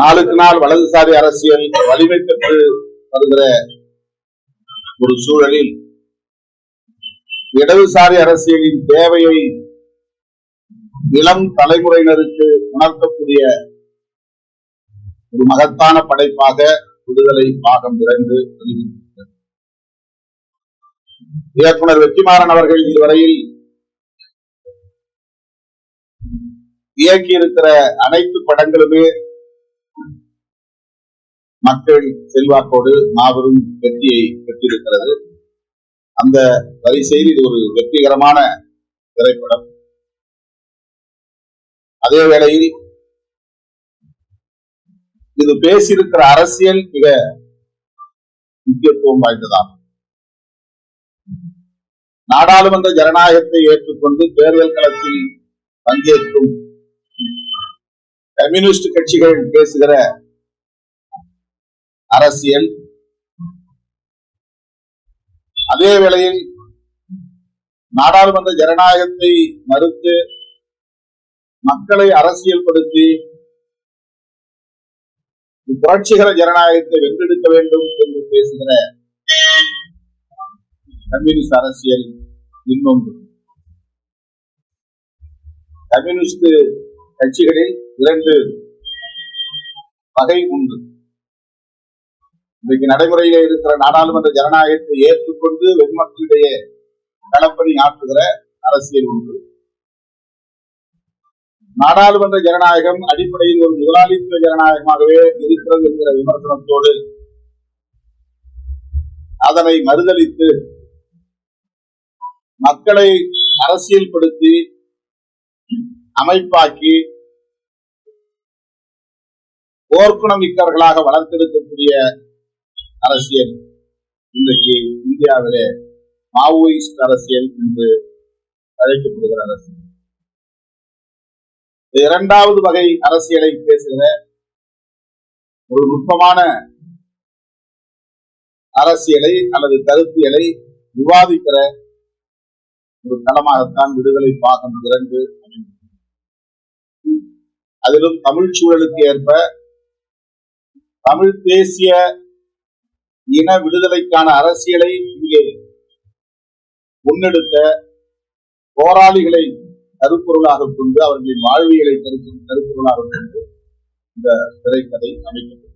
நாளுக்கு நாள் வலதுசாரி அரசியல் வலிமை பெற்று வருகிற ஒரு சூழலில் இடதுசாரி அரசியலின் தேவையை இளம் தலைமுறையினருக்கு உணர்த்தக்கூடிய ஒரு மகத்தான படைப்பாக விடுதலை பாகம் இரண்டு வெளிவந்திருக்கிறது. இயக்குனர் வெற்றிமாறன் அவர்கள் இதுவரையில் இயக்கியிருக்கிற அனைத்து படங்களுமே மக்கள் செல்வாக்கோடு மாபெரும் வெற்றியை பெற்றிருக்கிறது. அந்த வரிசையில் இது ஒரு வெற்றிகரமான திரைப்படம். அதே வேளையில் இது பேசியிருக்கிற அரசியல் மிக முக்கியத்துவம் வாய்ந்ததாகும். நாடாளுமன்ற ஜனநாயகத்தை ஏற்றுக்கொண்டு தேர்தல் களத்தில் பங்கேற்கும் கம்யூனிஸ்ட் கட்சிகள் பேசுகிற அரசியல். அதே வேளையில் நாடாளுமன்ற ஜனநாயகத்தை மறுத்து மக்களை அரசியல்படுத்தி புரட்சிகர ஜனநாயகத்தை வென்றெடுக்க வேண்டும் என்று பேசுகிற கம்யூனிஸ்ட் அரசியல் இன்னொன்று. கம்யூனிஸ்ட் கட்சிகளில் இரண்டு வகை உண்டு இன்றைக்கு நடைமுறையில இருக்கிற நாடாளுமன்ற ஜனநாயகத்தை ஏற்றுக்கொண்டு வெண்மக்களிடையே களப்பணி ஆற்றுகிற அரசியல் ஒன்று. நாடாளுமன்ற ஜனநாயகம் அடிப்படையில் ஒரு முதலாளித்துவ ஜனநாயகமாகவே இருக்கிறது என்கிற விமர்சனத்தோடு அதனை மறுதலித்து மக்களை அரசியல்படுத்தி அமைப்பாக்கி போர்க்குணமிக்கவர்களாக வளர்த்தெடுக்கக்கூடிய அரசியல் இன்றைக்கு இந்தியாவிலே மாவோயிஸ்ட் அரசியல் என்று அழைக்கப்படுகிற அரசியல். இந்த இரண்டாவது வகை அரசியலை பேசுகிற ஒரு நுட்பமான அரசியலை அல்லது கருத்தியலை விவாதிக்கிற ஒரு களமாகத்தான் விடுதலை பாகம் இரண்டு அதிலும் தமிழ் சூழலுக்கு ஏற்ப தமிழ் தேசிய இன விடுதலைக்கான அரசியலை இங்கே முன்னெடுத்த போராளிகளை கருப்பொருளாக கொண்டு அவர்களின் வாழ்வியலை கருத்து கருப்பொருளாக கொண்டு இந்த திரைக்கதை அமைக்கப்பட்டது.